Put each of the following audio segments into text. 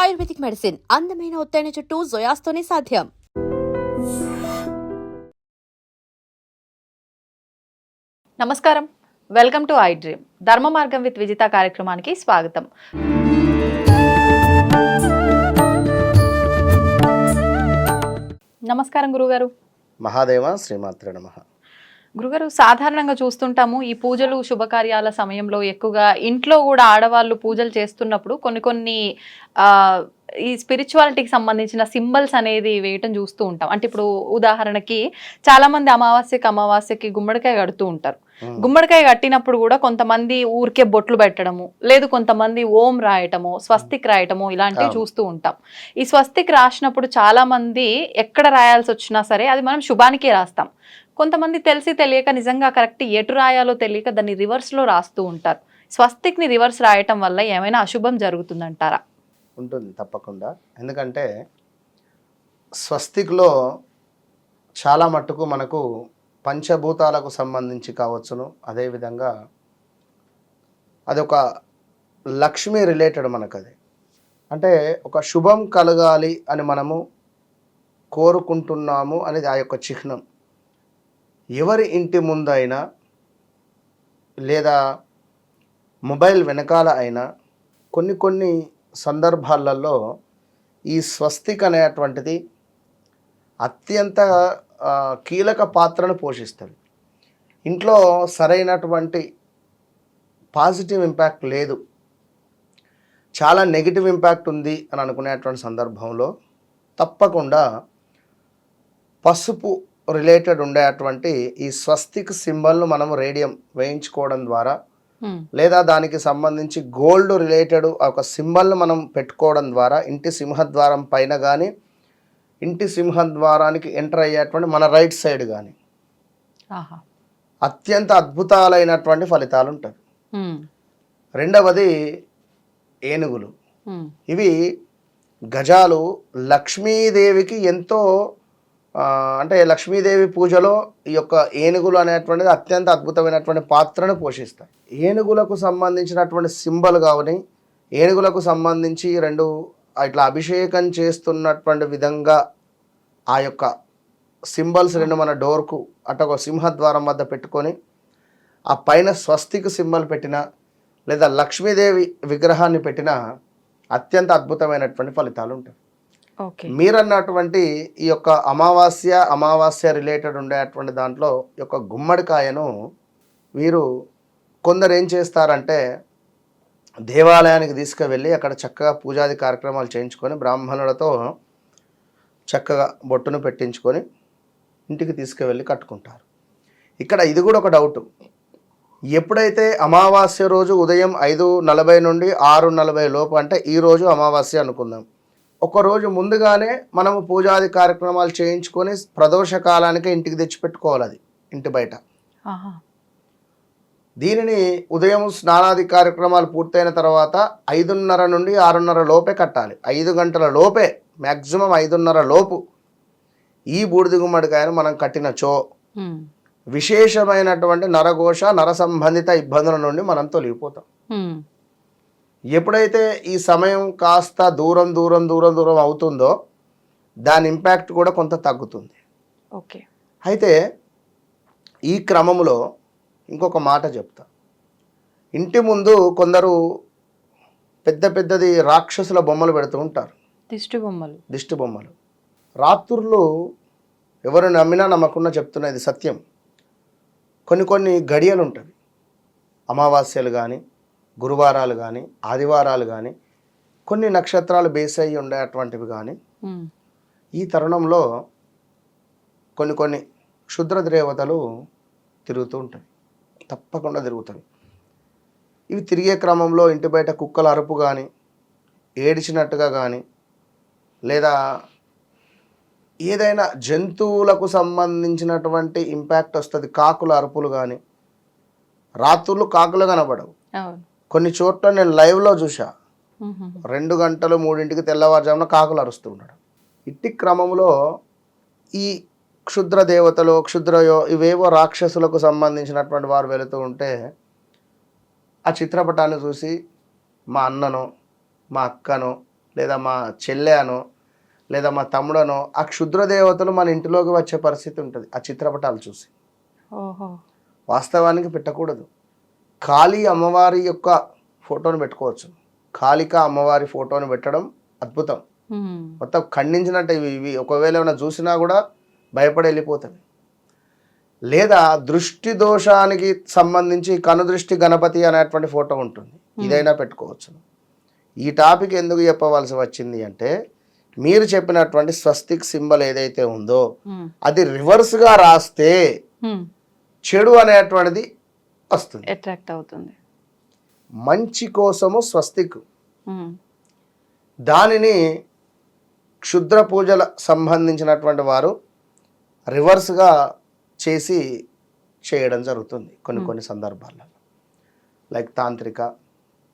Ayurvedic medicine అందమైన ఒత్తైన చుట్టూ జొయాస్తోనే సాధ్యం. నమస్కారం. Welcome to I dream. ధర్మ మార్గం విత్ విజిత కార్యక్రమానికి స్వాగతం. నమస్కారం గురుగారు. మహాదేవ శ్రీమాత్రే నమ. గురుగారు సాధారణంగా చూస్తుంటాము ఈ పూజలు శుభకార్యాల సమయంలో ఎక్కువగా ఇంట్లో కూడా ఆడవాళ్ళు పూజలు చేస్తున్నప్పుడు కొన్ని కొన్ని ఆ, ఈ స్పిరిచువాలిటీకి సంబంధించిన సింబల్స్ అనేది వేయటం చూస్తూ ఉంటాం. అంటే ఇప్పుడు ఉదాహరణకి చాలా మంది అమావాస్యకి అమావాస్యకి గుమ్మడికాయ కడుతూ ఉంటారు. గుమ్మడికాయ కట్టినప్పుడు కూడా కొంతమంది ఊరికే బొట్లు పెట్టడము లేదు కొంతమంది ఓం రాయటము స్వస్తిక్ రాయటము ఇలాంటివి. చూస్తూ ఉంటాం. ఈ స్వస్తిక్ రాసినప్పుడు చాలా మంది ఎక్కడ రాయాల్సి వచ్చినా సరే అది మనం శుభానికే రాస్తాం. కొంతమంది తెలిసి తెలియక నిజంగా కరెక్ట్ ఎటు రాయాలో తెలియక దాన్ని రివర్స్లో రాస్తూ ఉంటారు. స్వస్తిక్ని రివర్స్ రాయటం వల్ల ఏమైనా అశుభం జరుగుతుందంటారా? ఉంటుంది తప్పకుండా. ఎందుకంటే స్వస్తిక్లో చాలా మట్టుకు మనకు పంచభూతాలకు సంబంధించి కావచ్చును. అదేవిధంగా అదొక లక్ష్మి రిలేటెడ్ మనకు అది అంటే ఒక శుభం కలగాలి అని మనము కోరుకుంటున్నాము అనేది ఆ యొక్క చిహ్నం. ఎవరి ఇంటి ముందు అయినా లేదా మొబైల్ వెనకాల అయినా కొన్ని కొన్ని సందర్భాలలో ఈ స్వస్తిక్ అనేటువంటిది అత్యంత కీలక పాత్రను పోషిస్తుంది. ఇంట్లో సరైనటువంటి పాజిటివ్ ఇంపాక్ట్ లేదు. చాలా నెగిటివ్ ఇంపాక్ట్ ఉంది అని అనుకునేటువంటి సందర్భంలో తప్పకుండా పసుపు రిలేటెడ్ ఉండేటువంటి ఈ స్వస్తిక్ సింబల్ను మనము రేడియం వేయించుకోవడం ద్వారా హ్మ్. లేదా దానికి సంబంధించి గోల్డ్ రిలేటెడ్ ఒక సింబల్ను మనం పెట్టుకోవడం ద్వారా ఇంటి సింహద్వారం పైన కానీ ఇంటి సింహద్వారానికి ఎంటర్ అయ్యేటువంటి మన రైట్ సైడ్ కానీ అత్యంత అద్భుతాలైనటువంటి ఫలితాలు ఉంటాయి హ్మ్. రెండవది ఏనుగులు హ్మ్. ఇవి గజాలు లక్ష్మీదేవికి ఎంతో అంటే లక్ష్మీదేవి పూజలో ఈ యొక్క ఏనుగులు అనేటువంటిది అత్యంత అద్భుతమైనటువంటి పాత్రను పోషిస్తాయి. ఏనుగులకు సంబంధించినటువంటి సింబల్ కావని ఏనుగులకు సంబంధించి రెండు ఇట్లా అభిషేకం చేస్తున్నటువంటి విధంగా ఆ యొక్క సింబల్స్ రెండు మన డోర్కు అటు ఒక సింహద్వారం వద్ద పెట్టుకొని ఆ పైన స్వస్తికి సింబల్ పెట్టిన లేదా లక్ష్మీదేవి విగ్రహాన్ని పెట్టిన అత్యంత అద్భుతమైనటువంటి ఫలితాలు ఉంటాయి. మీరన్నటువంటి ఈ యొక్క అమావాస్య అమావాస్య రిలేటెడ్ ఉండేటువంటి దాంట్లో ఈ యొక్క గుమ్మడికాయను వీరు కొందరు ఏం చేస్తారంటే దేవాలయానికి తీసుకువెళ్ళి అక్కడ చక్కగా పూజాది కార్యక్రమాలు చేయించుకొని బ్రాహ్మణులతో చక్కగా బొట్టును పెట్టించుకొని ఇంటికి తీసుకువెళ్ళి కట్టుకుంటారు. ఇక్కడ ఇది కూడా ఒక డౌట్ ఎప్పుడైతే అమావాస్య రోజు ఉదయం ఐదు నలభై నుండి ఆరు నలభై లోపు అంటే ఈరోజు అమావాస్య అనుకుందాం. ఒక రోజు ముందుగానే మనము పూజాది కార్యక్రమాలు చేయించుకొని ప్రదోష కాలానికి ఇంటికి తెచ్చిపెట్టుకోవాలి అది ఇంటి బయట దీనిని ఉదయం స్నానాది కార్యక్రమాలు పూర్తయిన తర్వాత ఐదున్నర నుండి ఆరున్నర లోపే కట్టాలి ఐదు గంటల లోపే మ్యాక్సిమం ఐదున్నర లోపు ఈ బూడిద గుమ్మడికాయను మనం కట్టినచో. విశేషమైనటువంటి నరఘోష నర సంబంధిత ఇబ్బందుల నుండి మనం తొలగిపోతాం. ఎప్పుడైతే ఈ సమయం కాస్త దూరం దూరం దూరం దూరం అవుతుందో దాని ఇంపాక్ట్ కూడా కొంత తగ్గుతుంది. ఓకే. అయితే ఈ క్రమంలో ఇంకొక మాట చెప్తా. ఇంటి ముందు కొందరు పెద్ద పెద్దది రాక్షసుల బొమ్మలు పెడుతూ ఉంటారు. దిష్టి బొమ్మలు. దిష్టి బొమ్మలు. రాత్రుళ్ళు ఎవరు నమ్మినా నమ్మకుండా చెప్తున్నది సత్యం. కొన్ని కొన్ని గడియలు ఉంటాయి. అమావాస్యలు కానీ గురువారాలు కానీ ఆదివారాలు కానీ కొన్ని నక్షత్రాలు బేస్ అయ్యి ఉండేటువంటివి కానీ హ్మ్. ఈ తరుణంలో కొన్ని కొన్ని క్షుద్ర దేవతలు తిరుగుతూ ఉంటాయి. తప్పకుండా తిరుగుతాయి. ఇవి తిరిగే క్రమంలో ఇంటి బయట కుక్కల అరుపు కానీ ఏడిచినట్టుగా కానీ లేదా ఏదైనా జంతువులకు సంబంధించినటువంటి ఇంపాక్ట్ వస్తుంది కాకుల అరుపులు కానీ రాత్రులు కాకులు కనబడవు. కొన్ని చోట్ల నేను లైవ్లో చూసా. రెండు గంటలు మూడింటికి తెల్లవారుజామున కాకులు అరుస్తూ ఉన్నాడు. ఇట్టి క్రమంలో ఈ క్షుద్ర దేవతలు క్షుద్రయో ఇవేవో రాక్షసులకు సంబంధించినటువంటి వారు వెళుతూ ఉంటే ఆ చిత్రపటాన్ని చూసి మా అన్ననో మా అక్కనో లేదా మా చెల్లె అనో లేదా మా తమ్ముడనో ఆ క్షుద్ర దేవతలు మన ఇంటిలోకి వచ్చే పరిస్థితి ఉంటుంది. ఆ చిత్రపటాలు చూసి. వాస్తవానికి పెట్టకూడదు. కాళీ అమ్మవారి యొక్క ఫోటోని పెట్టుకోవచ్చు. కాళిక అమ్మవారి ఫోటోని పెట్టడం అద్భుతం. మొత్తం ఖండించినట్టు ఇవి ఇవి. ఒకవేళ ఏమైనా చూసినా కూడా భయపడి వెళ్ళిపోతుంది లేదా దృష్టి దోషానికి సంబంధించి కనుదృష్టి గణపతి అనేటువంటి ఫోటో ఉంటుంది. ఇదైనా పెట్టుకోవచ్చు. ఈ టాపిక్ ఎందుకు చెప్పవలసి వచ్చింది అంటే మీరు చెప్పినటువంటి స్వస్తిక్ సింబల్ ఏదైతే ఉందో. అది రివర్స్గా రాస్తే. చెడు అనేటువంటిది వస్తుంది. అట్రాక్ట్ అవుతుంది. మంచి కోసము స్వస్తిక్. ఉమ్. దానిని క్షుద్ర పూజల సంబంధించినటువంటి వారు రివర్స్గా చేసి చేయడం జరుగుతుంది కొన్ని కొన్ని సందర్భాలలో. లైక్ తాంత్రిక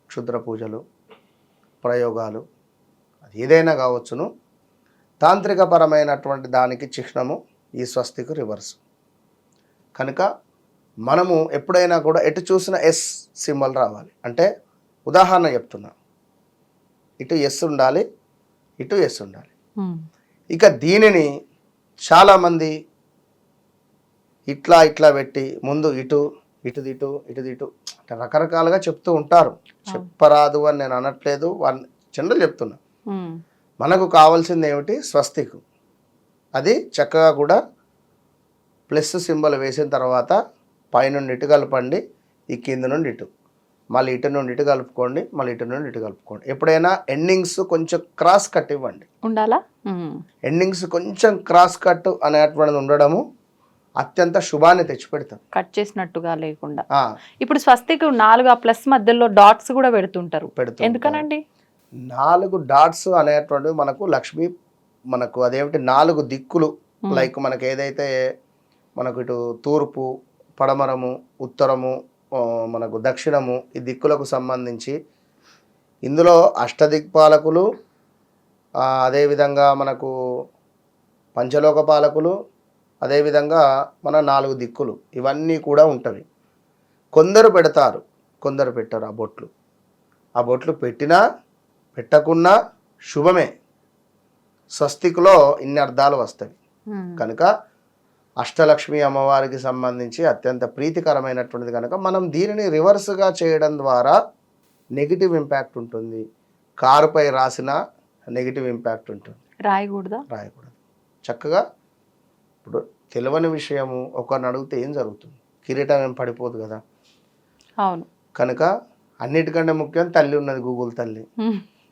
క్షుద్ర పూజలు ప్రయోగాలు అది ఏదైనా కావచ్చును. తాంత్రిక పరమైనటువంటి దానికి చిహ్నము ఈ స్వస్తికు రివర్స్. కనుక మనము ఎప్పుడైనా కూడా ఎటు చూసిన ఎస్ సింబల్ రావాలి. అంటే ఉదాహరణ చెప్తున్నా. ఇటు ఎస్ ఉండాలి ఇటు ఎస్ ఉండాలి. ఇక దీనిని చాలామంది ఇట్లా ఇట్లా పెట్టి ముందు ఇటు ఇటు ఇటు ఇటు ఇటు అంటే రకరకాలుగా చెప్తూ ఉంటారు. చెప్పరాదు అని నేను అనట్లేదు. వన్ జనరల్ చెప్తున్నా. మనకు కావాల్సింది ఏమిటి? స్వస్తిక్. అది చక్కగా కూడా ప్లస్ సింబల్ వేసిన తర్వాత పైనుండి ఇటు కలపండి ఈ కింద నుండి ఇటు. మళ్ళీ ఇటు నుండి ఇటు కలుపుకోండి మళ్ళీ ఇటు నుండి ఇటు కలుపుకోండి. ఎప్పుడైనా ఎండింగ్స్ కొంచెం క్రాస్ కట్ ఇవ్వండి. ఉండాలా. ఎండింగ్స్ కొంచెం క్రాస్ కట్ అనేటువంటిది ఉండడము అత్యంత శుభాన్ని తెచ్చిపెడతాం కట్ చేసినట్టుగా లేకుండా. ఇప్పుడు స్వస్తికి నాలుగు ఆ ప్లస్ మధ్యలో డాట్స్ కూడా పెడుతుంటారు. పెడుతూ ఎందుకనండి? నాలుగు డాట్స్ అనేటువంటివి మనకు లక్ష్మి మనకు అదేమిటి నాలుగు దిక్కులు. లైక్ మనకు ఏదైతే మనకు ఇటు తూర్పు పడమరము ఉత్తరము మనకు దక్షిణము ఈ దిక్కులకు సంబంధించి ఇందులో అష్టదిక్పాలకులు అదేవిధంగా మనకు పంచలోక పాలకులు అదేవిధంగా మన నాలుగు దిక్కులు ఇవన్నీ కూడా ఉంటవి. కొందరు పెడతారు కొందరు పెట్టరు ఆ బొట్లు. ఆ బొట్లు పెట్టినా పెట్టకున్నా శుభమే. స్వస్తికులో ఇన్ని అర్థాలు వస్తాయి. కనుక అష్టలక్ష్మి అమ్మవారికి సంబంధించి అత్యంత ప్రీతికరమైనటువంటిది కనుక మనం దీనిని రివర్స్గా చేయడం ద్వారా నెగిటివ్ ఇంపాక్ట్ ఉంటుంది. కారుపై రాసిన నెగిటివ్ ఇంపాక్ట్ ఉంటుంది. రాయకూడదా? రాయకూడదు. చక్కగా ఇప్పుడు తెలియని విషయము ఒకరిని అడిగితే ఏం జరుగుతుంది? కిరీటం ఏం పడిపోదు కదా? అవును. కనుక అన్నిటికంటే ముఖ్యం తల్లి ఉన్నది గూగుల్ తల్లి.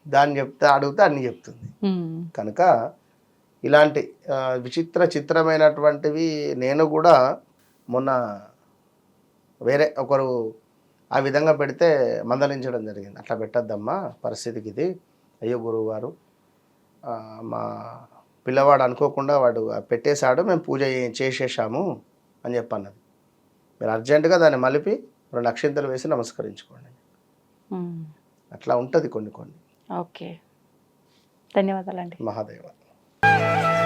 దాన్ని చెప్తే అడిగితే అన్ని చెప్తుంది. కనుక ఇలాంటి విచిత్ర చిత్రమైనటువంటివి నేను కూడా మొన్న వేరే ఒకరు ఆ విధంగా పెడితే మందలించడం జరిగింది. అట్లా పెట్టద్దమ్మా పరిస్థితికి ఇది. అయ్యో గురువు గారు మా పిల్లవాడు అనుకోకుండా వాడు పెట్టేశాడు మేము పూజ చేసేసాము అని చెప్పన్నది. మీరు అర్జెంటుగా దాన్ని మలిపి రెండు అక్షింతలు వేసి నమస్కరించుకోండి. అట్లా ఉంటుంది కొన్ని కొన్ని. ఓకే. ధన్యవాదాలండి. మహాదేవ.